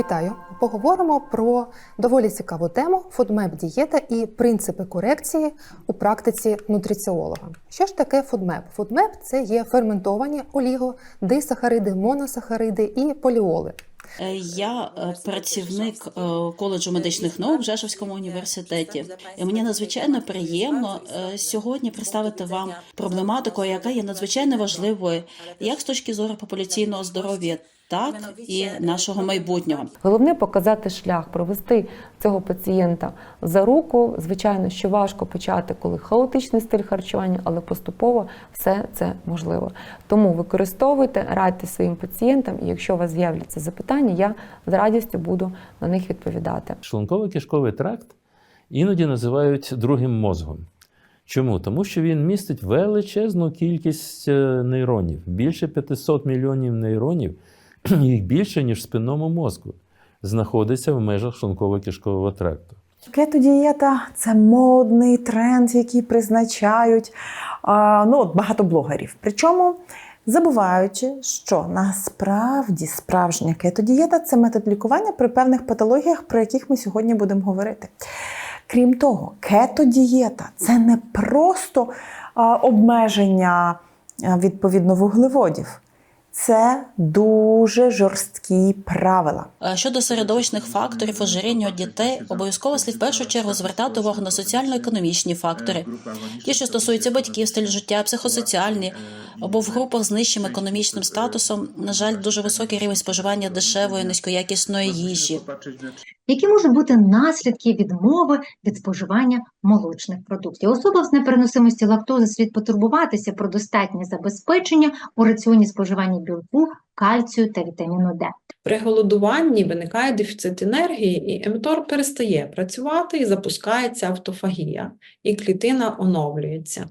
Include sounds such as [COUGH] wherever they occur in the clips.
Вітаю! Поговоримо про доволі цікаву тему фудмеп дієта і принципи корекції у практиці нутриціолога. Що ж таке фудмеп? Фудмеп це є ферментовані оліго, дисахариди, моносахариди і поліоли. Е, Я е, працівник е, коледжу медичних наук в Жешовському університеті. І мені надзвичайно приємно сьогодні представити вам проблематику, яка є надзвичайно важливою як з точки зору популяційного здоров'я, так і нашого майбутнього. Головне показати шлях, провести цього пацієнта за руку. Звичайно, що важко почати, коли хаотичний стиль харчування, але поступово все це можливо. Тому використовуйте, радьте своїм пацієнтам, і якщо у вас з'являться запитання, я з радістю буду на них відповідати. Шлунково-кишковий тракт іноді називають другим мозгом. Чому? Тому що він містить величезну кількість е, нейронів, більше 500 мільйонів нейронів, [CLEARS THROAT] їх більше, ніж в спинному мозку, знаходиться в межах шлунково-кишкового тракту. Кетодієта це модний тренд, який призначають ну, от багато блогерів. Причому забуваючи, що насправді справжня кетодієта це метод лікування при певних патологіях, про яких ми сьогодні будемо говорити. Крім того, кетодієта це не просто обмеження відповідно вуглеводів. Це дуже жорсткі правила. Е, Щодо середовищних факторів ожиріння дітей, обов'язково слід в першу чергу звертати увагу на соціально-економічні фактори, ті, що стосуються батьків, стиль життя, психосоціальні, або в групах з нижчим економічним статусом, на жаль, дуже високий рівень споживання дешевої низькоякісної їжі. Які можуть бути наслідки відмови від споживання молочних продуктів? Особа з непереносимості лактози слід потурбуватися про достатнє забезпечення у раціоні споживання білку, кальцію та вітаміну Д. При голодуванні виникає дефіцит енергії, і МТОР перестає працювати і запускається автофагія, і клітина оновлюється.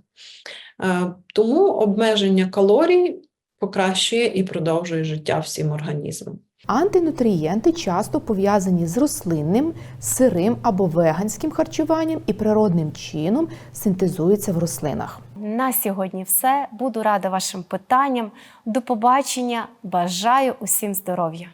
Е, Тому обмеження калорій покращує і продовжує життя всім організмам. Антинутрієнти часто пов'язані з рослинним, сирим або веганським харчуванням і природним чином синтезуються в рослинах. На сьогодні все. Буду рада вашим питанням. До побачення. Бажаю усім здоров'я.